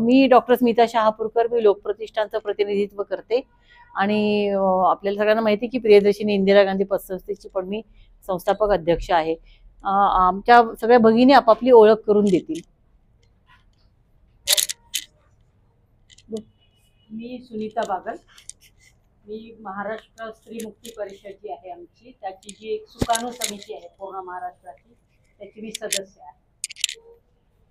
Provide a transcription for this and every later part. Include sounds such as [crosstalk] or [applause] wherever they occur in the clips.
मी doctor Smita Shahapurkar मी लोकप्रतिष्ठानचं प्रतिनिधित्व करते. आणि आपल्याला सगळ्यांना माहिती आहे की प्रियदर्शिनी इंदिरा गांधी पतसंस्थेची पण मी संस्थापक अध्यक्ष आहे. आमच्या सगळ्या भगिनी आपापली ओळख करून देतील. मी सुनीता बागल. मी महाराष्ट्र स्त्री मुक्ती परिषद जी आहे आमची. त्याची जी एक सुकाणू समिती आहे पूर्ण महाराष्ट्राची त्याची मी सदस्य आहे.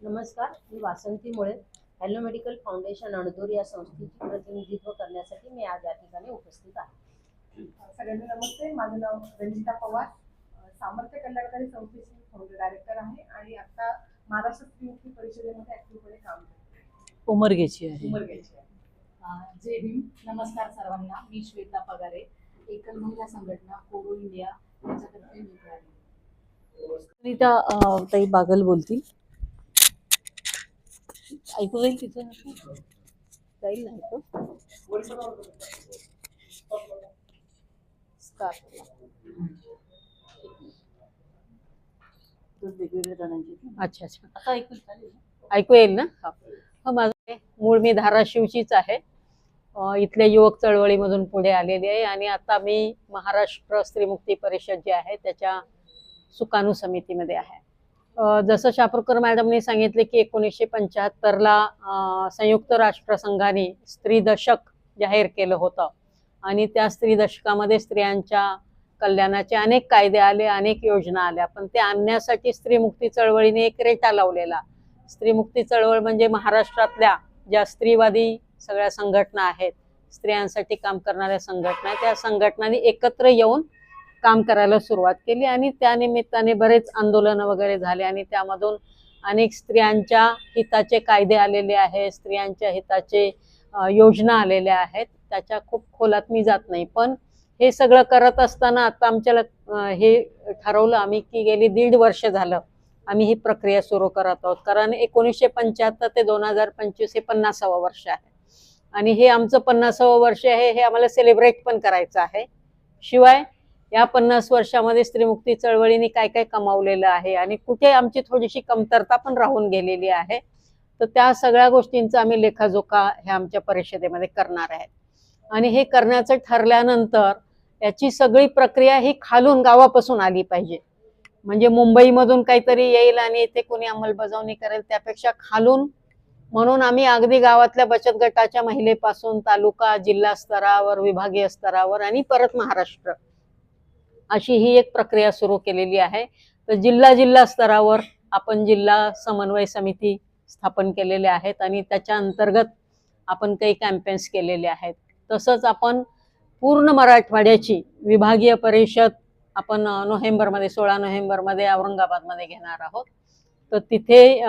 नमस्कार मी वासंती मुळे. हॅलो मेडिकल फाउंडेशन अणदूर या संस्थेचे प्रतिनिधित्व करण्यासाठी मी आज या ठिकाणी उपस्थित आहे. सगळ्यांना नमस्ते. माझं नाव रंजिता पवार. सामर्थ्य कल्याणकारी संस्थेची फाउंडर डायरेक्टर आहे आणि आता महाराष्ट्र स्त्री मुक्ती परिषदेमध्ये ऍक्टिव्हपणे काम करते. उमरगेची आहे. उमरग्याची आहे. जय भीम. नमस्कार सर्वांना. मी श्वेता पगारे. एकल महिला संघटना कोरो इंडिया याच्यातर्फे मी ताई बागल बोलतील. ऐकू जाईल तिचं जाईल ना ऐकू अच्छा अच्छा आता? ऐकू येईल ना हा. हो माझं. मूळ मी धाराशिवचीच आहे इथल्या युवक चळवळीमधून पुढे आलेली आहे आणि आता मी महाराष्ट्र स्त्रीमुक्ती परिषद जी आहे त्याच्या सुकाणू समितीमध्ये आहे जसं शापूरकर मॅडमनी सांगितले की एकोणीसशे पंच्याहत्तरला संयुक्त राष्ट्रसंघाने स्त्री दशक जाहीर केलं होतं. आणि त्या स्त्री दशकामध्ये स्त्रियांच्या कल्याणाचे अनेक कायदे आले अनेक योजना आल्या. पण ते आणण्यासाठी स्त्रीमुक्ती चळवळीने एक रेटा लावलेला. स्त्रीमुक्ती चळवळ म्हणजे महाराष्ट्रातल्या ज्या स्त्रीवादी सगळ्या संघटना आहेत स्त्रियांसाठी काम करणाऱ्या संघटना त्या संघटनांनी एकत्र येऊन काम करायला सुरुवात केली आणि त्या निमित्ताने बरेच आंदोलनं वगैरे झाले आणि त्यामधून अनेक स्त्रियांच्या हिताचे कायदे आलेले आहेत स्त्रियांच्या हिताचे योजना आलेल्या आहेत. त्याच्या खूप खोलात मी जात नाही. पण हे सगळं करत असताना आता आमच्याला हे ठरवलं आम्ही की गेली दीड वर्ष झालं आम्ही ही प्रक्रिया सुरू करत आहोत. कारण एकोणीसशे पंच्याहत्तर ते दोन हजार पंचवीस हे पन्नासावं वर्ष आहे. आणि हे आमचं पन्नासावं वर्ष आहे हे आम्हाला सेलिब्रेट पण करायचं आहे. शिवाय या पन्नास वर्षामध्ये स्त्रीमुक्ती चळवळीने काय काय कमावलेलं आहे आणि कुठे आमची थोडीशी कमतरता पण राहून गेलेली आहे तर त्या सगळ्या गोष्टींचा आम्ही लेखाजोखा ह्या आमच्या परिषदेमध्ये करणार आहेत आणि हे करण्याचं ठरल्यानंतर याची सगळी प्रक्रिया ही खालून गावापासून आली पाहिजे. म्हणजे मुंबईमधून काहीतरी येईल आणि इथे कोणी अंमलबजावणी करेल त्यापेक्षा खालून म्हणून आम्ही अगदी गावातल्या बचत गटाच्या महिलेपासून तालुका जिल्हा स्तरावर विभागीय स्तरावर आणि परत महाराष्ट्र अशी ही एक प्रक्रिया सुरू केलेली आहे. तर जिल्हा जिल्हा स्तरावर आपण जिल्हा समन्वय समिती स्थापन केलेल्या आहेत आणि त्याच्या अंतर्गत आपण काही कॅम्पेन्स केलेले आहेत. तसंच आपण पूर्ण मराठवाड्याची विभागीय परिषद आपण नोव्हेंबरमध्ये सोळा नोव्हेंबरमध्ये औरंगाबादमध्ये घेणार आहोत. तर तिथे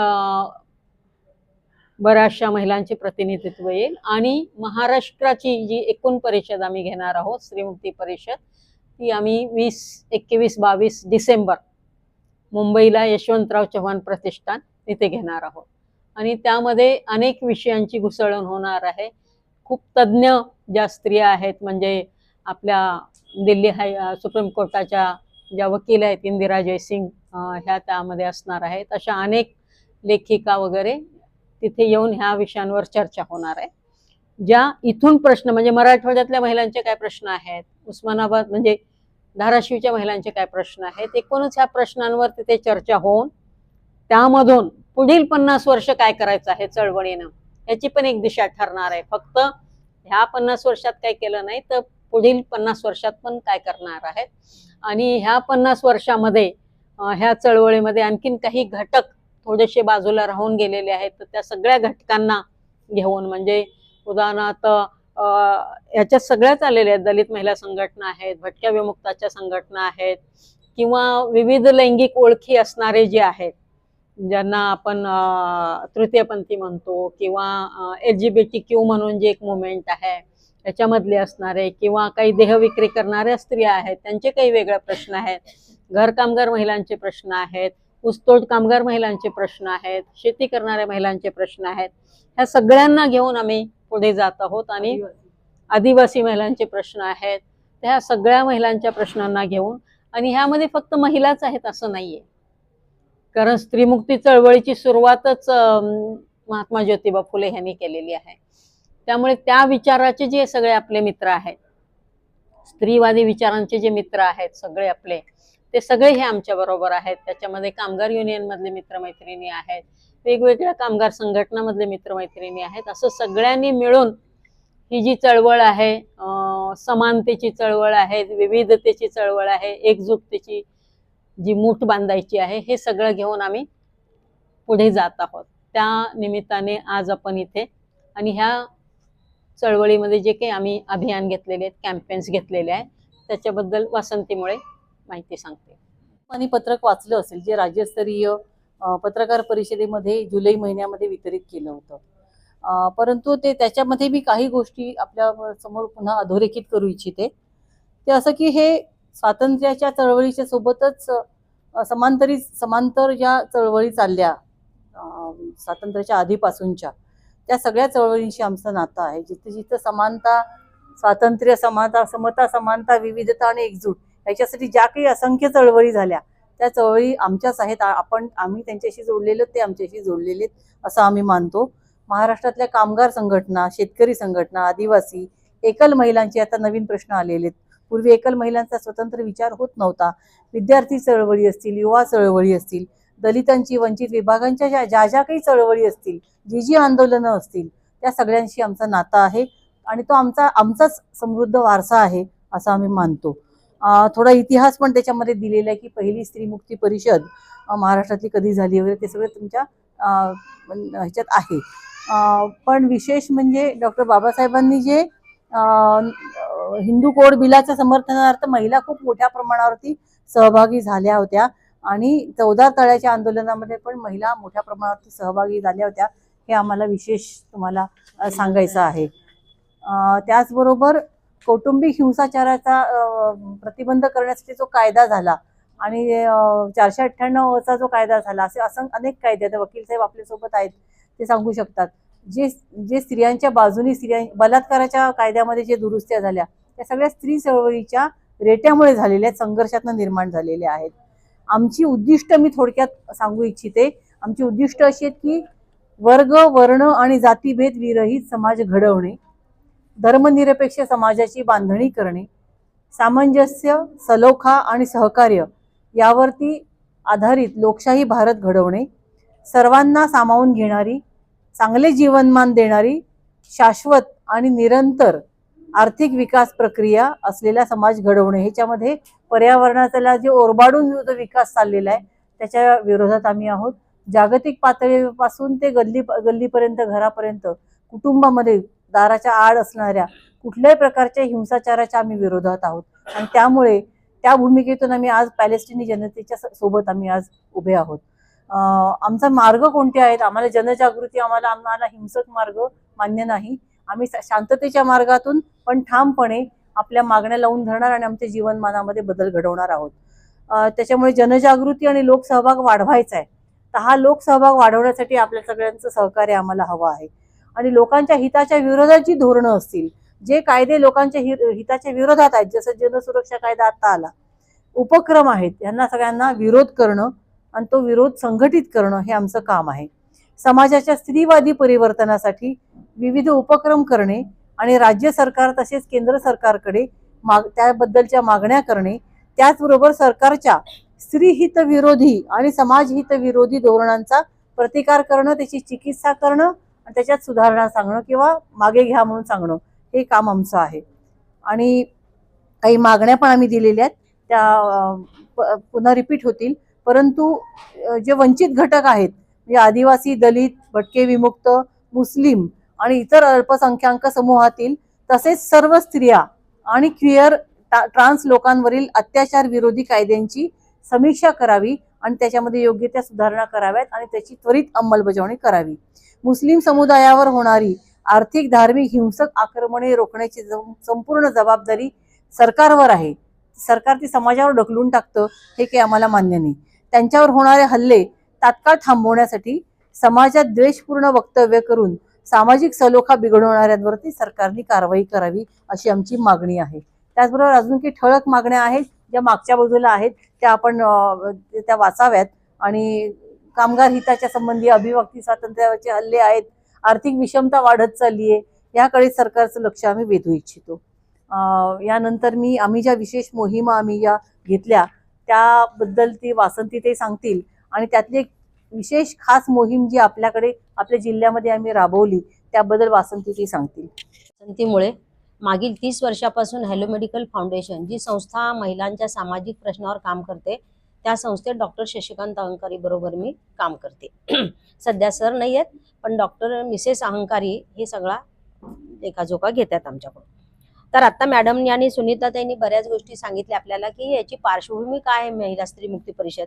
बऱ्याचशा महिलांचे प्रतिनिधित्व येईल आणि महाराष्ट्राची जी एकूण परिषद आम्ही घेणार आहोत श्रीमुक्ती परिषद ती आम्ही वीस एकवीस बावीस डिसेंबर मुंबईला यशवंतराव चव्हाण प्रतिष्ठान तिथे घेणार आहोत. आणि त्यामध्ये अनेक विषयांची घुसळण होणार आहे. खूप तज्ज्ञ ज्या स्त्रिया आहेत म्हणजे आपल्या दिल्ली हाय सुप्रीम कोर्टाच्या ज्या वकील आहेत इंदिरा जयसिंग ह्या त्यामध्ये असणार आहेत. अशा अनेक लेखिका वगैरे तिथे येऊन ह्या विषयांवर चर्चा होणार आहे. ज्या इथून प्रश्न म्हणजे मराठवाड्यातल्या महिलांचे काय प्रश्न आहेत? उस्मानाबाद म्हणजे धाराशिवच्या महिलांचे काय प्रश्न आहेत? एकूणच ह्या प्रश्नांवर तिथे चर्चा होऊन त्यामधून पुढील पन्नास वर्ष काय करायचं आहे चळवळीनं याची पण एक दिशा ठरणार आहे. फक्त ह्या पन्नास वर्षात काय केलं नाही तर पुढील पन्नास वर्षात पण काय करणार आहेत? आणि ह्या पन्नास वर्षामध्ये ह्या चळवळीमध्ये आणखीन काही घटक थोडेसे बाजूला राहून गेलेले आहेत तर त्या सगळ्या घटकांना घेऊन म्हणजे उदाहरणार्थ अं, याच्यात सगळ्याच आलेल्या आहेत. दलित महिला संघटना आहेत भटक्या विमुक्ताच्या संघटना आहेत किंवा विविध लैंगिक ओळखी असणारे जे आहेत ज्यांना आपण तृतीयपंथी म्हणतो किंवा L G B T Q म्हणून जे एक मुवमेंट आहे त्याच्यामधले असणारे किंवा काही देहविक्री करणाऱ्या स्त्रिया आहेत त्यांचे काही वेगळे प्रश्न आहेत. घर कामगार महिलांचे प्रश्न आहेत ऊसतोड कामगार महिलांचे प्रश्न आहेत शेती करणाऱ्या महिलांचे प्रश्न आहेत. ह्या सगळ्यांना घेऊन आम्ही पुढे जात आहोत आणि आदिवासी. महिलांचे प्रश्न आहेत. त्या सगळ्या महिलांच्या प्रश्नांना घेऊन आणि ह्यामध्ये फक्त महिलाच आहेत असं नाहीये. कारण स्त्रीमुक्ती चळवळीची सुरुवातच महात्मा ज्योतिबा फुले यांनी केलेली आहे. त्यामुळे त्या विचाराचे जे सगळे आपले मित्र आहेत स्त्रीवादी विचारांचे जे मित्र आहेत सगळे आपले ते सगळे हे आमच्या बरोबर आहेत. त्याच्यामध्ये कामगार युनियन मधले मित्रमैत्रिणी आहेत. वेगवेगळ्या कामगार संघटनामधले मित्रमैत्रिणी आहेत. असं सगळ्यांनी मिळून ही जी चळवळ आहे समानतेची चळवळ आहे विविधतेची चळवळ आहे एकजुटतेची जी मूठ बांधायची आहे हे सगळं घेऊन आम्ही पुढे जात आहोत. त्या निमित्ताने आज आपण इथे आणि ह्या चळवळीमध्ये जे काही आम्ही अभियान घेतलेले आहेत कॅम्पेन्स घेतलेले आहेत त्याच्याबद्दल वासंतीमुळे माहिती सांगते. आणि पत्रक वाचलं असेल जे राज्यस्तरीय पत्रकार परिषदेमध्ये जुलै महिन्यामध्ये वितरित केलं होतं. परंतु ते त्याच्यामध्ये मी काही गोष्टी आपल्यासमोर पुन्हा अधोरेखित करू इच्छिते. ते असं की हे स्वातंत्र्याच्या चळवळीच्या सोबतच समांतरी समांतर ज्या चळवळी चालल्या स्वातंत्र्याच्या आधीपासूनच्या त्या सगळ्या चळवळींशी आमचं नातं आहे. जिथे जिथं समानता स्वातंत्र्य समानता समता समानता विविधता आणि एकजूट याच्यासाठी ज्या काही असंख्य चळवळी झाल्या त्या चळवळी आमच्याच आहेत. आपण आम्ही त्यांच्याशी जोडलेलो ते आमच्याशी जोडलेले आहेत असं आम्ही मानतो. महाराष्ट्रातल्या कामगार संघटना शेतकरी संघटना आदिवासी एकल महिलांचे आता नवीन प्रश्न आलेले आहेत. पूर्वी एकल महिलांचा स्वतंत्र विचार होत नव्हता. विद्यार्थी चळवळी असतील युवा चळवळी असतील दलितांची वंचित विभागांच्या ज्या ज्या ज्या काही चळवळी असतील जी जी आंदोलनं असतील त्या सगळ्यांशी आमचा नातं आहे आणि तो आमचा आमचाच समृद्ध वारसा आहे असं आम्ही मानतो. थोडा इतिहास पण त्याच्यामध्ये दिलेला आहे की पहिली स्त्री मुक्ती परिषद महाराष्ट्रातली कधी झाली वगैरे ते सगळं तुमच्या ह्याच्यात आहे. पण विशेष म्हणजे डॉक्टर बाबासाहेबांनी जे हिंदू कोड बिलाच्या समर्थनार्थ महिला खूप मोठ्या प्रमाणावरती सहभागी झाल्या होत्या आणि चौदा तळ्याच्या आंदोलनामध्ये पण महिला मोठ्या प्रमाणावरती सहभागी झाल्या होत्या हे आम्हाला विशेष तुम्हाला सांगायचं आहे. त्याचबरोबर कौटुंबिक हिंसाचाराचा प्रतिबंध करण्यासाठी जो कायदा झाला आणि चारशे अठ्ठ्याण्णवचा जो कायदा झाला असे असं अनेक कायदे आहेत. वकील साहेब आपल्यासोबत आहेत ते सांगू शकतात. जे जे स्त्रियांच्या बाजूनी स्त्रिया बलात्काराच्या कायद्यामध्ये जे दुरुस्त्या झाल्या त्या सगळ्या स्त्री चळवळीच्या रेट्यामुळे झालेल्या आहेत संघर्षातनं निर्माण झालेल्या आहेत. आमची उद्दिष्ट मी थोडक्यात सांगू इच्छिते. आमची उद्दिष्ट अशी आहेत की वर्ग वर्ण आणि जातीभेद विरहित समाज घडवणे. धर्मनिरपेक्ष समाजाची बांधणी करणे सामंजस्य सलोखा आणि सहकार्य यावरती आधारित लोकशाही भारत घडवणे सर्वांना सामावून घेणारी चांगले जीवनमान देणारी शाश्वत आणि निरंतर आर्थिक विकास प्रक्रिया असलेला समाज घडवणे. ह्याच्यामध्ये पर्यावरणाचा जे ओरबाडून जो विकास चाललेला आहे त्याच्या विरोधात आम्ही आहोत. जागतिक पातळीपासून ते गल्ली गल्लीपर्यंत घरापर्यंत कुटुंबामध्ये दाराच्या आड असणाऱ्या कुठल्याही प्रकारच्या हिंसाचाराच्या आम्ही विरोधात आहोत. आणि त्यामुळे त्या भूमिकेतून आम्ही आज पॅलेस्टिनी जनतेच्या सोबत आम्ही आज उभे आहोत. आमचा मार्ग कोणते आहेत? आम्हाला जनजागृती आम्हाला आम्हाला हिंसक मार्ग मान्य नाही. आम्ही शांततेच्या मार्गातून पण ठामपणे आपल्या मागण्या लावून धरणार आणि आमच्या जीवनमानामध्ये बदल घडवणार आहोत. त्याच्यामुळे जनजागृती आणि लोकसहभाग वाढवायचा आहे. तर हा लोकसहभाग वाढवण्यासाठी आपल्या सगळ्यांचं सहकार्य आम्हाला हवं आहे. आणि लोकांच्या हिताच्या विरोधात जी धोरणं असतील. जे कायदे लोकांच्या हिताच्या विरोधात आहेत जसं जनसुरक्षा कायदा आता आला. उपक्रम आहेत यांना सगळ्यांना विरोध करणं आणि तो विरोध संघटित करणं हे आमचं काम आहे. समाजाच्या स्त्रीवादी परिवर्तनासाठी विविध उपक्रम करणे आणि राज्य सरकार तसेच केंद्र सरकारकडे माग त्याबद्दलच्या मागण्या करणे त्याचबरोबर सरकारच्या स्त्रीहितविरोधी आणि समाजहितविरोधी धोरणांचा प्रतिकार करणं त्याची चिकित्सा करणं त्याच्यात सुधारणा सांगणं किंवा मागे घ्या म्हणून सांगणं हे काम आमचं आहे. आणि काही मागण्या पण आम्ही दिलेल्या आहेत. त्या प- पुन्हा रिपीट होतील. परंतु जे वंचित घटक आहेत म्हणजे आदिवासी दलित भटके विमुक्त मुस्लिम आणि इतर अल्पसंख्याक समूहातील तसेच सर्व स्त्रिया आणि क्विअर ट्रान्स लोकांवरील अत्याचार विरोधी कायद्यांची समीक्षा करावी आणि त्याच्यामध्ये योग्य त्या सुधारणा कराव्यात आणि त्याची त्वरित अंमलबजावणी करावी. मुस्लिम समुदायावर होणारी आर्थिक धार्मिक हिंसक आक्रमणे रोखण्याची संपूर्ण जबाबदारी सरकारवर आहे. सरकार ती समाजावर ढकलून टाकतं हे काही आम्हाला मान्य नाही. त्यांच्यावर होणारे हल्ले तात्काळ थांबवण्यासाठी समाजात द्वेषपूर्ण वक्तव्य करून सामाजिक सलोखा बिघडवणाऱ्यांवरती सरकारने कारवाई करावी अशी आमची मागणी आहे. त्याचबरोबर अजून काही ठळक मागण्या आहेत. ज्या मागच्या बाजूला आहेत त्या आपण त्या वाचाव्यात. आणि कामगार हिताच्या संबंधी अभिव्यक्ती स्वातंत्र्यावरचे हल्ले आहेत आर्थिक विषमता वाढत चालली आहे याकडे सरकारचं लक्ष आम्ही वेधू इच्छितो. यानंतर मी आम्ही ज्या विशेष मोहिमा आम्ही ज्या घेतल्या त्याबद्दल ती वासंती ते सांगतील. आणि त्यातली एक विशेष खास मोहीम जी आपल्याकडे आपल्या जिल्ह्यामध्ये आम्ही राबवली त्याबद्दल वासंती ते सांगतील. वासंतीमुळे मागील तीस वर्षापासून हॅलो मेडिकल फाउंडेशन जी संस्था महिलांच्या सामाजिक प्रश्नावर काम करते त्या संस्थेत डॉक्टर शशिकांत अहंकारी बरोबर मी काम करते. [clears throat] सध्या सर नाही आहेत पण डॉक्टर मिसेस अहंकारी हे सगळा लेखाजोखा घेतात आमच्याकडून. तर आता मॅडमनी आणि सुनीता त्यांनी बऱ्याच गोष्टी सांगितल्या आपल्याला की याची पार्श्वभूमी काय आहे महिला स्त्री मुक्ती परिषद?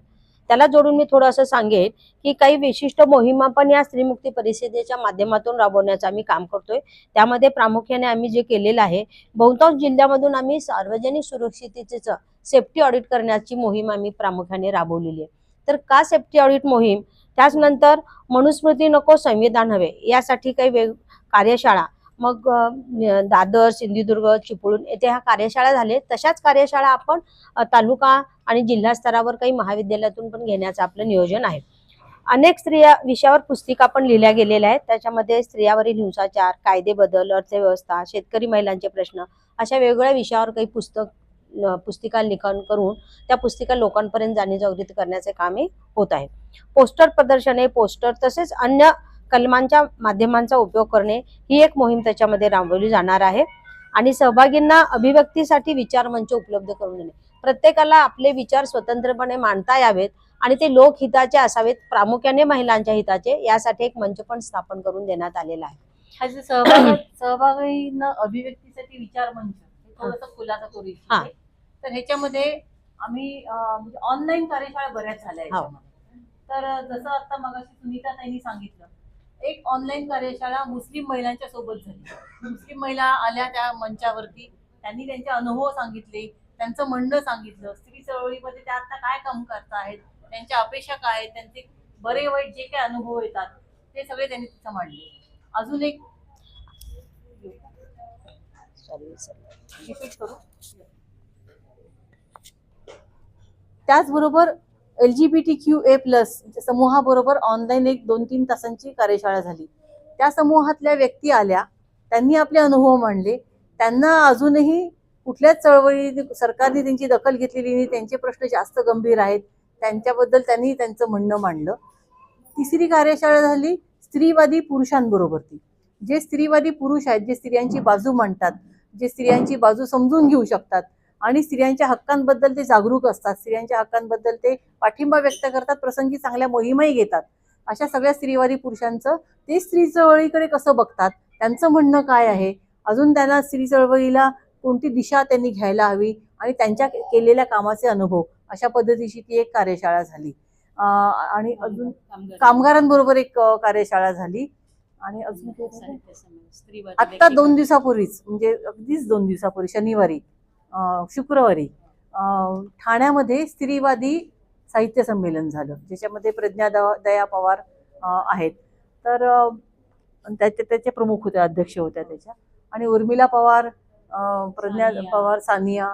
त्याला जोडून मी थोडं असं सांगेन की काही विशिष्ट मोहिमा पण या स्त्रीमुक्ती परिषदेच्या माध्यमातून राबवण्याचं आम्ही काम करतोय. त्यामध्ये प्रामुख्याने आम्ही जे केलेलं आहे बहुतांश जिल्ह्यामधून आम्ही सार्वजनिक सुरक्षिततेचं सेफ्टी ऑडिट करण्याची मोहीम आम्ही प्रामुख्याने राबवलेली आहे. तर का सेफ्टी ऑडिट मोहीम? त्याचनंतर मनुस्मृती नको संविधान हवे यासाठी काही वेग कार्यशाळा मग दादर सिंधुदुर्ग चिपळूण येथे ह्या कार्यशाळा झाले तशाच कार्यशाळा आपण तालुका आणि जिल्हा स्तरावर काही महाविद्यालयातून पण घेण्याचं आपलं नियोजन आहे. अनेक स्त्रिया विषयावर पुस्तिका पण लिहिल्या गेलेल्या आहेत. त्याच्यामध्ये स्त्रियावरील हिंसाचार कायदे बदल अर्थव्यवस्था शेतकरी महिलांचे प्रश्न अशा वेगवेगळ्या विषयावर काही पुस्तक पुस्तिका लिखाण करून त्या पुस्तिका लोकांपर्यंत जाणीवजागृती करण्याचे कामही होत आहे पोस्टर प्रदर्शने पोस्टर तसेच अन्य कलमांच्या माध्यमांचा उपयोग करणे ही एक मोहीम त्याच्यामध्ये राबवली जाणार आहे. आणि सहभागींना अभिव्यक्तीसाठी विचार मंच उपलब्ध करून देणे. प्रत्येकाला आपले विचार स्वतंत्रपणे मांडता यावेत आणि ते लोकहिताचे असावेत प्रामुख्याने महिलांच्या हिताचे यासाठी एक मंच पण स्थापन करून देण्यात आलेला आहे. सहभाग सहभागींना अभिव्यक्तीसाठी विचार मंच थोडंसं खुलासा करू तर ह्याच्यामध्ये आम्ही अं, म्हणजे ऑनलाईन कार्यशाळा बऱ्याच झाल्या हो. तर जसं आता मगाशी सुनीता ताईंनी सांगितलं एक ऑनलाईन कार्यशाळा मुस्लिम महिलांच्या सोबत झाली. मुस्लिम महिला आल्या त्या मंचावरती. त्यांनी त्यांचे अनुभव सांगितले त्यांचं म्हणणं सांगितलं. स्त्री चळवळीमध्ये त्या आता काय काम करतायत त्यांच्या अपेक्षा काय आहेत त्यांचे बरे वाईट जे काही अनुभव येतात ते सगळे त्यांनी तिथं मांडले अजून एक रिपीट करू. त्याचबरोबर L G B T Q A plus म्हणजे समूहाबरोबर ऑनलाईन एक दोन तीन तासांची कार्यशाळा झाली. त्या समूहातल्या व्यक्ती आल्या त्यांनी आपले अनुभव मांडले. त्यांना अजूनही कुठल्याच चळवळी सरकारने त्यांची दखल घेतलेली नाही त्यांचे प्रश्न जास्त गंभीर आहेत त्यांच्याबद्दल त्यांनी त्यांचं म्हणणं मांडलं. तिसरी कार्यशाळा झाली स्त्रीवादी पुरुषांबरोबर ती. जे स्त्रीवादी पुरुष आहेत जे स्त्रियांची बाजू मांडतात जे स्त्रियांची बाजू समजून घेऊ शकतात आणि स्त्रियांच्या हक्कांबद्दल ते जागरूक असतात. स्त्रियांच्या हक्कांबद्दल ते पाठिंबा व्यक्त करतात प्रसंगी चांगल्या मोहीमही घेतात. अशा सगळ्या स्त्रीवादी पुरुषांचं ते स्त्री चळवळीकडे कसं बघतात? त्यांचं म्हणणं काय आहे? अजून त्यांना स्त्री चळवळीला कोणती दिशा त्यांनी घ्यायला हवी आणि त्यांच्या केलेल्या कामाचे अनुभव? अशा पद्धतीची ती एक कार्यशाळा झाली. आणि अजून कामगारांबरोबर. एक कार्यशाळा झाली. आणि अजून आत्ता. दोन दिवसापूर्वीच म्हणजे अगदीच दोन दिवसापूर्वी शनिवारी. शुक्रवारी ठाण्यामध्ये स्त्रीवादी साहित्य संमेलन झालं ज्याच्यामध्ये प्रज्ञा दया पवार आहेत तर त्याचे त्याचे प्रमुख होत्या अध्यक्ष होत्या त्याच्या आणि उर्मिला पवार प्रज्ञा. पवार सानिया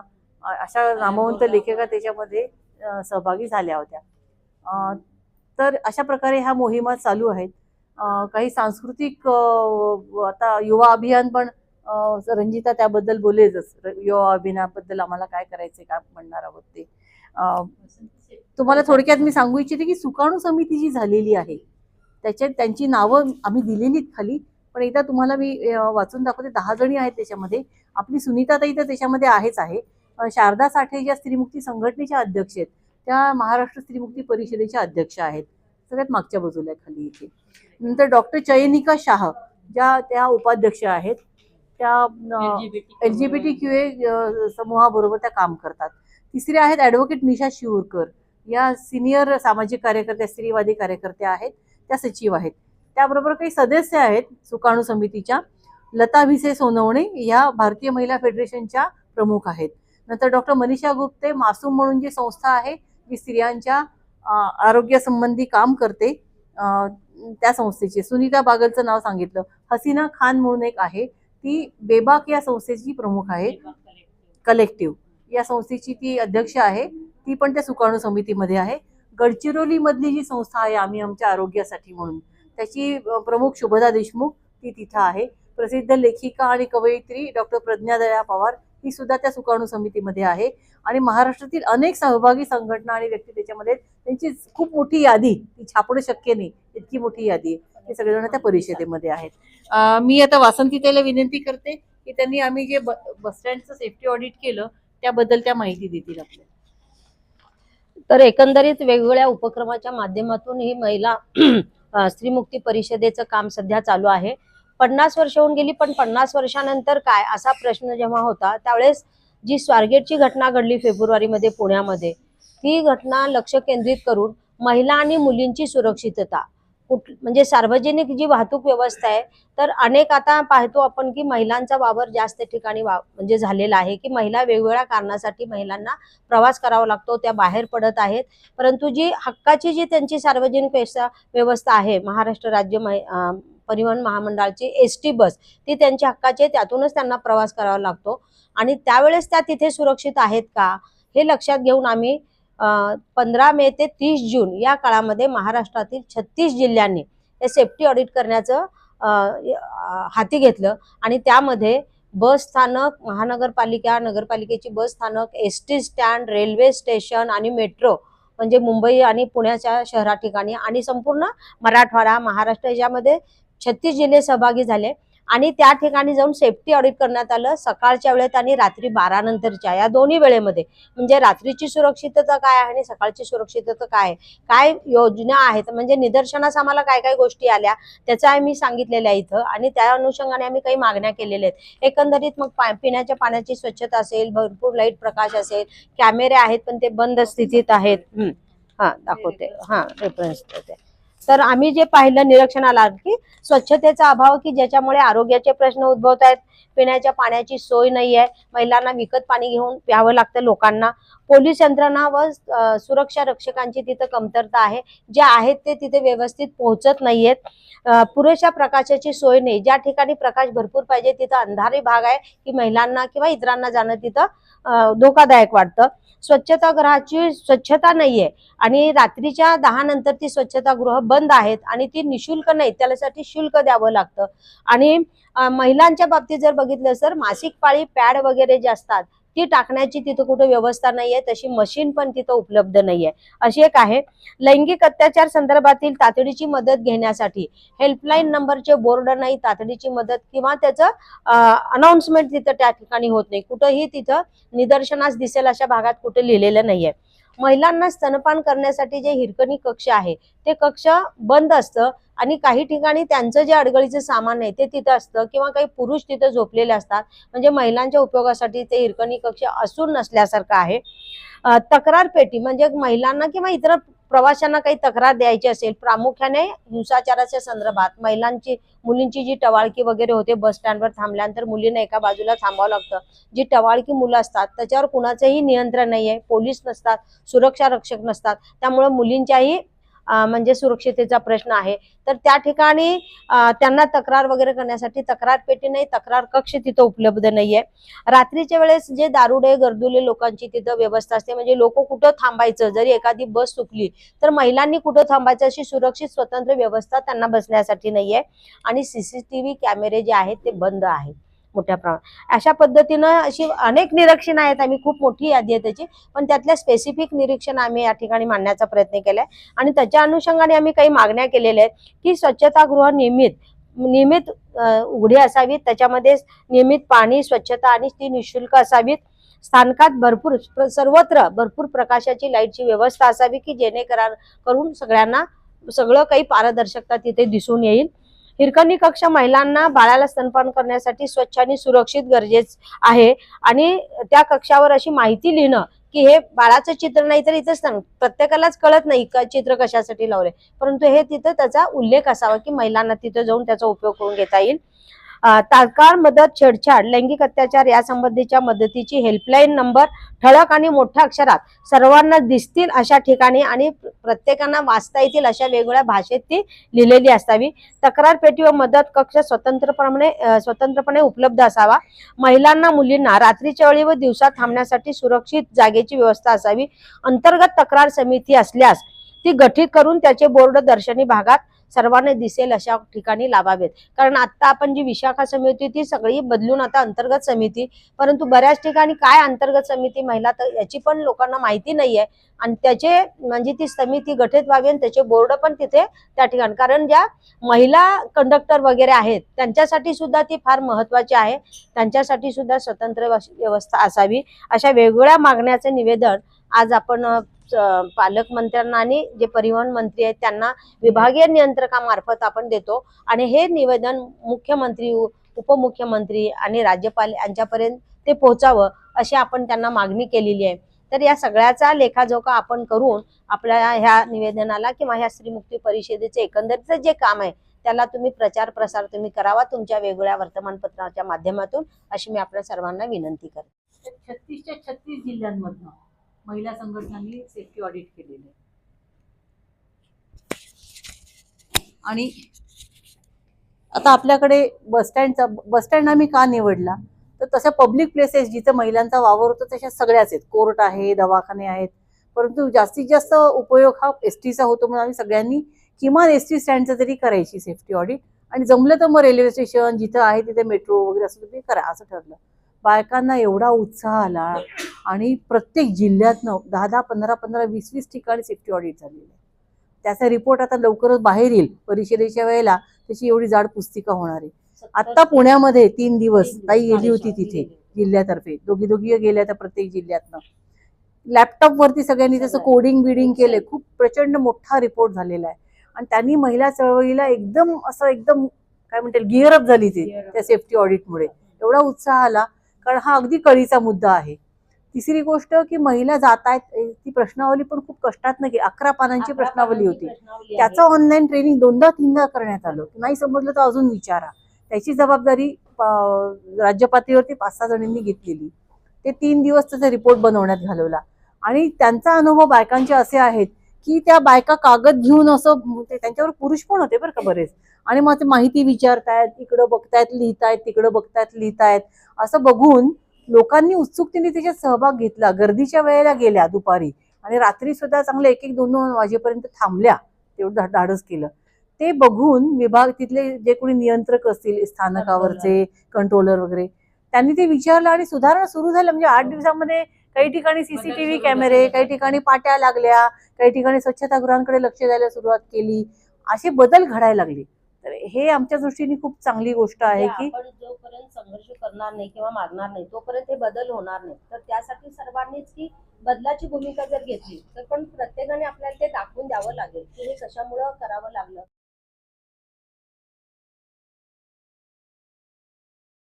अशा नामवंत. लेखिका त्याच्यामध्ये सहभागी झाल्या होत्या तर अशा प्रकारे ह्या मोहिमा चालू आहेत काही सांस्कृतिक आता युवा अभियान पण रंजिता त्याबद्दल बोलेलच. युवा अभिनयाबद्दल आम्हाला काय करायचे काय म्हणणार आहोत ते. तुम्हाला थोडक्यात मी सांगू इच्छिते की सुकाणू समिती जी झालेली आहे त्याच्यात त्यांची नावं आम्ही दिलेलीत खाली पण एकदा तुम्हाला मी वाचून दाखवते. दहा जणी आहेत त्याच्यामध्ये. आपली सुनीताताई तर त्याच्यामध्ये आहेच आहे. शारदा साठे ज्या स्त्रीमुक्ती संघटनेच्या अध्यक्ष आहेत त्या महाराष्ट्र स्त्रीमुक्ती परिषदेच्या अध्यक्ष आहेत. सगळ्यात मागच्या बाजूला आहे खाली इथे. नंतर डॉक्टर चयनिका शाह ज्या त्या उपाध्यक्ष आहेत. त्या LGBT L G B T Q A समूहाबरोबर त्या काम करतात. तिसरे आहेत ॲडव्होकेट निशा शिवरकर या सिनियर सामाजिक कार्यकर्त्या स्त्रीवादी कार्यकर्त्या आहेत. त्या सचिव आहेत. त्याबरोबर काही सदस्य आहेत सुकाणू समितीच्या. लता भिसे सोनवणे या भारतीय महिला फेडरेशनच्या प्रमुख आहेत. नंतर डॉक्टर मनीषा गुप्ते मासूम म्हणून जी संस्था आहे जी स्त्रियांच्या आरोग्यासंबंधी काम करते त्या संस्थेची. सुनीता बागलचं नाव सांगितलं. हसीना खान म्हणून एक आहे. ती बेबाक या संस्थेची प्रमुख आहे. कलेक्टिव्ह या संस्थेची ती अध्यक्ष आहे. ती पण त्या सुकाणू समितीमध्ये आहे. गडचिरोलीमधली जी संस्था आहे आम्ही आमच्या आरोग्यासाठी म्हणून. त्याची प्रमुख शुभदा देशमुख ती तिथं आहे. प्रसिद्ध लेखिका आणि कवयित्री डॉक्टर प्रज्ञादया पवार ही सुद्धा त्या सुकाणू समितीमध्ये आहे. आणि महाराष्ट्रातील अनेक सहभागी संघटना आणि व्यक्ती त्याच्यामध्ये त्यांची खूप मोठी यादी ती छापणं शक्य नाही. इतकी मोठी यादी आहे. हे सगळेजण त्या परिषदेमध्ये आहेत. मी आता वासंतीताईला विनंती करते की त्यांनी आम्ही जे बस स्टँडचं सेफ्टी ऑडिट केलं त्याबद्दल त्या माहिती देतील आपल्याला. तर एकंदरीत वेगवेगळ्या उपक्रमाच्या माध्यमातून ही महिला स्त्रीमुक्ती परिषदेचं काम सध्या चालू आहे. पन्नास वर्ष होऊन गेली पण पन्नास वर्षानंतर काय असा प्रश्न जेव्हा होता त्यावेळेस जी स्वारगेटची घटना घडली फेब्रुवारीमध्ये पुण्यामध्ये ती घटना लक्ष केंद्रित करून महिला आणि मुलींची सुरक्षितता कुठ म्हणजे सार्वजनिक जी वाहतूक व्यवस्था आहे तर अनेक आता पाहतो आपण की महिलांचा वावर जास्त ठिकाणी वा म्हणजे झालेला आहे की महिला वेगवेगळ्या कारणासाठी महिलांना प्रवास करावा लागतो त्या बाहेर पडत आहेत. परंतु जी हक्काची जी त्यांची सार्वजनिक व्यवस्था व्यवस्था आहे महाराष्ट्र राज्य परिवहन महामंडळाची एस टी बस ती त्यांच्या हक्काची आहे त्यातूनच त्यांना प्रवास करावा लागतो. आणि त्यावेळेस त्या तिथे सुरक्षित आहेत का हे लक्षात घेऊन आम्ही पंधरा मे ते तीस जून या काळामध्ये महाराष्ट्रातील छत्तीस जिल्ह्यांनी हे सेफ्टी ऑडिट करण्याचं हाती घेतलं. आणि त्यामध्ये बस स्थानक महानगरपालिका नगरपालिकेची बस स्थानक S T stand railway station आणि मेट्रो म्हणजे मुंबई आणि पुण्याच्या शहरा ठिकाणी आणि संपूर्ण मराठवाडा महाराष्ट्र याच्यामध्ये छत्तीस जिल्हे सहभागी झाले. आणि त्या ठिकाणी जाऊन सेफ्टी ऑडिट करण्यात आलं. सकाळच्या वेळेत आणि रात्री बारा नंतरच्या या दोन्ही वेळेमध्ये. म्हणजे रात्रीची सुरक्षितता काय आहे आणि सकाळची सुरक्षितता काय आहे? काय योजना आहेत? म्हणजे निदर्शनास आम्हाला काय काय गोष्टी आल्या? त्याचा आम्ही सांगितलेल्या इथं. आणि त्या अनुषंगाने आम्ही काही मागण्या केलेल्या आहेत. एकंदरीत मग पा- पिण्याच्या पाण्याची स्वच्छता असेल भरपूर लाइट प्रकाश असेल कॅमेरे आहेत पण ते बंद स्थितीत आहेत. हा. दाखवते. हा रेफरन्स देते. तर आम्ही जे पाहिलं निरीक्षणाला की स्वच्छतेचा अभाव की ज्याच्यामुळे आरोग्याचे प्रश्न उद्भवत आहेत पिण्याच्या पाण्याची सोय नाही आहे महिलांना विकत पाणी घेऊन प्यावं लागतं लोकांना. पोलीस यंत्रणा व सुरक्षा रक्षकांची तिथं कमतरता आहे. जे आहेत ते तिथे व्यवस्थित पोहोचत नाहीयेत. पुरेशा प्रकाशाची सोय नाही. ज्या ठिकाणी प्रकाश भरपूर पाहिजे तिथं अंधारी भाग आहे की महिलांना किंवा इतरांना जाणं तिथं धोकादायक वाटतं. स्वच्छतागृहाची स्वच्छता नाहीये. आणि रात्रीच्या दहा नंतर ती स्वच्छतागृह बंद आहेत आणि ती निशुल्क नाही त्यासाठी शुल्क द्यावं लागतं. आणि महिलांच्या बाबतीत जर बघितलं तर मासिक पाळी पॅड वगैरे जे असतात ती टाकण्याची तिथं कुठे व्यवस्था नाहीये तशी मशीन पण तिथं उपलब्ध नाहीये. अशी एक आहे. लैंगिक अत्याचार संदर्भातील तातडीची मदत घेण्यासाठी हेल्पलाईन नंबरचे बोर्ड नाही तातडीची मदत किंवा त्याचं अनाउन्समेंट तिथं त्या ठिकाणी होत नाही. कुठंही तिथं निदर्शनास दिसेल अशा भागात कुठे लिहिलेलं नाहीये. महिलांना स्तनपान करण्यासाठी जे हिरकणी कक्ष आहे ते कक्ष बंद असतं आणि काही ठिकाणी त्यांचं जे अडगळीचं सामान आहे ते तिथं असतं किंवा काही पुरुष तिथं झोपलेले असतात. म्हणजे महिलांच्या उपयोगासाठी ते हिरकणी कक्ष असून नसल्यासारखं आहे. तक्रार पेटी म्हणजे महिलांना किंवा इतर प्रवाशांना काही तक्रार द्यायची असेल प्रामुख्याने हिंसाचाराच्या संदर्भात महिलांची मुलींची जी टवाळकी वगैरे होते बस स्टँडवर थांबल्यानंतर मुलींना एका बाजूला थांबावं लागतं. जी टवाळकी मुलं असतात त्याच्यावर कुणाचंही नियंत्रण नाही आहे पोलीस नसतात सुरक्षा रक्षक नसतात. त्यामुळे मुलींच्याही म्हणजे सुरक्षितेचा प्रश्न आहे. तर त्या ठिकाणी त्यांना तक्रार वगैरे करण्यासाठी तक्रार पेटी नाही तक्रार कक्ष तिथं उपलब्ध नाहीये. रात्रीच्या वेळेस जे दारुडे गर्दुले लोकांची तिथं व्यवस्था असते म्हणजे लोक कुठं थांबायचं? जरी एखादी बस चुकली तर महिलांनी कुठं थांबायचं? अशी सुरक्षित स्वतंत्र व्यवस्था त्यांना बसण्यासाठी नाहीये. आणि सीसीटीव्ही कॅमेरे जे आहेत ते बंद आहेत. मोठ्या प्रमाणात. अशा पद्धतीनं अशी अनेक निरीक्षणं आहेत. आम्ही खूप मोठी यादी आहे त्याची. पण त्यातल्या स्पेसिफिक निरीक्षण आम्ही या ठिकाणी मांडण्याचा प्रयत्न केलाय. आणि त्याच्या अनुषंगाने आम्ही काही मागण्या केलेल्या आहेत की स्वच्छतागृह नियमित नियमित उघडी असावीत. त्याच्यामध्ये नियमित पाणी स्वच्छता आणि ती निशुल्क असावीत. स्थानकात भरपूर प्र- सर्वत्र भरपूर प्रकाशाची लाईटची व्यवस्था असावी की जेणेकरून करून सगळ्यांना सगळं काही पारदर्शकता तिथे दिसून येईल. हिरकणी कक्ष महिलांना बाळाला स्तनपान करण्यासाठी स्वच्छ आणि सुरक्षित गरजेच आहे. आणि त्या कक्षावर अशी माहिती लिहिणं की हे बाळाचं चित्र नाही तर इथं सांग प्रत्येकालाच कळत नाही का चित्र कशासाठी लावले परंतु हे तिथं त्याचा उल्लेख असावा की महिलांना तिथं जाऊन त्याचा उपयोग करून घेता येईल. तात्काळ मदत छेडछाड लैंगिक अत्याचार यासंबंधीच्या मदतीची हेल्पलाईन नंबर ठळक आणि मोठ्या अक्षरात सर्वांना दिसतील अशा ठिकाणी आणि प्रत्येकांना वाचता येतील अशा वेगवेगळ्या भाषेत ती लिहिलेली असावी. तक्रार पेटी व मदत कक्ष स्वतंत्रपणे स्वतंत्रपणे उपलब्ध असावा. महिलांना मुलींना रात्रीच्या वेळी व दिवसात थांबण्यासाठी सुरक्षित जागेची व्यवस्था असावी. अंतर्गत तक्रार समिती असल्यास ती गठीत करून त्याचे बोर्ड दर्शनी भागात सर्वांना दिसेल अशा ठिकाणी लावावेत. कारण आता आपण जी विशाखा समिती ती सगळी बदलून आता अंतर्गत समिती. परंतु बऱ्याच ठिकाणी काय अंतर्गत समिती महिला तर याची पण लोकांना माहिती नाहीये. आणि त्याचे म्हणजे ती समिती गठीत व्हावी आणि त्याचे बोर्ड पण तिथे त्या ठिकाणी. कारण ज्या महिला कंडक्टर वगैरे आहेत त्यांच्यासाठी सुद्धा ती फार महत्वाची आहे. त्यांच्यासाठी सुद्धा स्वतंत्र व्यवस्था असावी. अशा वेगवेगळ्या मागण्याचे निवेदन आज आपण पालकमंत्र्यांना आणि जे परिवहन मंत्री आहेत त्यांना विभागीय नियंत्रकामार्फत आपण देतो. आणि हे निवेदन मुख्यमंत्री उपमुख्यमंत्री आणि राज्यपाल यांच्यापर्यंत ते पोहोचावं अशी आपण त्यांना मागणी केलेली आहे. तर या सगळ्याचा लेखाजोखा आपण करून आपल्या ह्या निवेदनाला किंवा ह्या स्त्रीमुक्ती परिषदेचे एकंदरीत जे काम आहे त्याला तुम्ही प्रचार प्रसार तुम्ही करावा तुमच्या वेगवेगळ्या वर्तमानपत्राच्या माध्यमातून अशी मी आपल्या सर्वांना विनंती करते. छत्तीसच्या छत्तीस जिल्ह्यांमधनं महिला संघटनांनी सेफ्टी ऑडिट केलेले आहे. आणि आता आपल्याकडे बसस्टँडचा बसस्टँड आम्ही का निवडला? तर तशा पब्लिक प्लेसेस जिथं महिलांचा वावर होतो तशा सगळ्याच आहेत. कोर्ट आहे दवाखाने आहेत. परंतु जास्तीत जास्त उपयोग हा एस टीचा होतो म्हणून आम्ही सगळ्यांनी किमान एस टी स्टँडचं तरी करायची सेफ्टी ऑडिट आणि जमलं तर मग रेल्वे स्टेशन जिथं आहे तिथे मेट्रो वगैरे असं तुम्ही करा असं ठरलं. बायकांना एवढा उत्साह आला आणि प्रत्येक जिल्ह्यातनं दहा दहा पंधरा पंधरा वीस वीस ठिकाणी सेफ्टी ऑडिट झालेली आहे. त्याचा रिपोर्ट आता लवकरच बाहेर येईल. परिषदेच्या वेळेला त्याची एवढी जाड पुस्तिका होणार आहे. आता पुण्यामध्ये तीन दिवस ताई गेली होती तिथे जिल्ह्यातर्फे. दोघी दोघी गेल्या त्या प्रत्येक जिल्ह्यातनं. लॅपटॉप वरती सगळ्यांनी त्याचं कोडिंग बिडिंग केलंय खूप प्रचंड मोठा रिपोर्ट झालेला आहे. आणि त्यांनी महिला चळवळीला एकदम असं एकदम काय म्हणते गिअरअप झाली ती त्या सेफ्टी ऑडिटमुळे एवढा उत्साह आला. कारण हा अगदी कळीचा मुद्दा आहे. तिसरी गोष्ट की महिला जात आहेत ती प्रश्नावली पण खूप कष्टात नाही अकरा पानांची प्रश्नावली होती. त्याचं ऑनलाईन ट्रेनिंग दोनदा तीनदा करण्यात आलं नाही समजलं तर अजून विचारा. त्याची जबाबदारी राज्य पातळीवरती पाच सहा जणींनी घेतलेली. ते तीन दिवस त्याचा रिपोर्ट बनवण्यात घालवला. आणि त्यांचा अनुभव बायकांचे असे आहेत की त्या बायका कागद घेऊन असं ते त्यांच्यावर पुरुष पण होते बरं का बरेच. आणि मग ते माहिती विचारतायत इकडं बघतायत लिहितायत तिकडं बघतायत लिहितायत. असं बघून लोकांनी उत्सुकतेने त्याच्यात सहभाग घेतला. गर्दीच्या वेळेला गेल्या दुपारी. आणि रात्री सुद्धा चांगले एक एक दोन दोन वाजेपर्यंत थांबल्या. तेवढं धाडस केलं. ते बघून विभाग तिथले जे कोणी नियंत्रक असतील स्थानकावरचे कंट्रोलर वगैरे त्यांनी ते विचारलं आणि सुधारणा सुरू झाल्या. म्हणजे आठ दिवसामध्ये काही ठिकाणी सीसीटीव्ही कॅमेरे काही ठिकाणी पाट्या लागल्या काही ठिकाणी स्वच्छतागृहांकडे लक्ष द्यायला सुरुवात केली. असे बदल घडायला लागले. तर हे आमच्या दृष्टीने खूप चांगली गोष्ट आहे की आपण जोपर्यंत संघर्ष करणार नाही किंवा मागणार नाही तोपर्यंत हे बदल होणार नाही. तर त्यासाठी सर्वांनीच की बदलाची भूमिका जर घेतली तर पण प्रत्येकाने आपल्याला ते दाखवून द्यावं लागेल की हे कशामुळं करावं लागलं.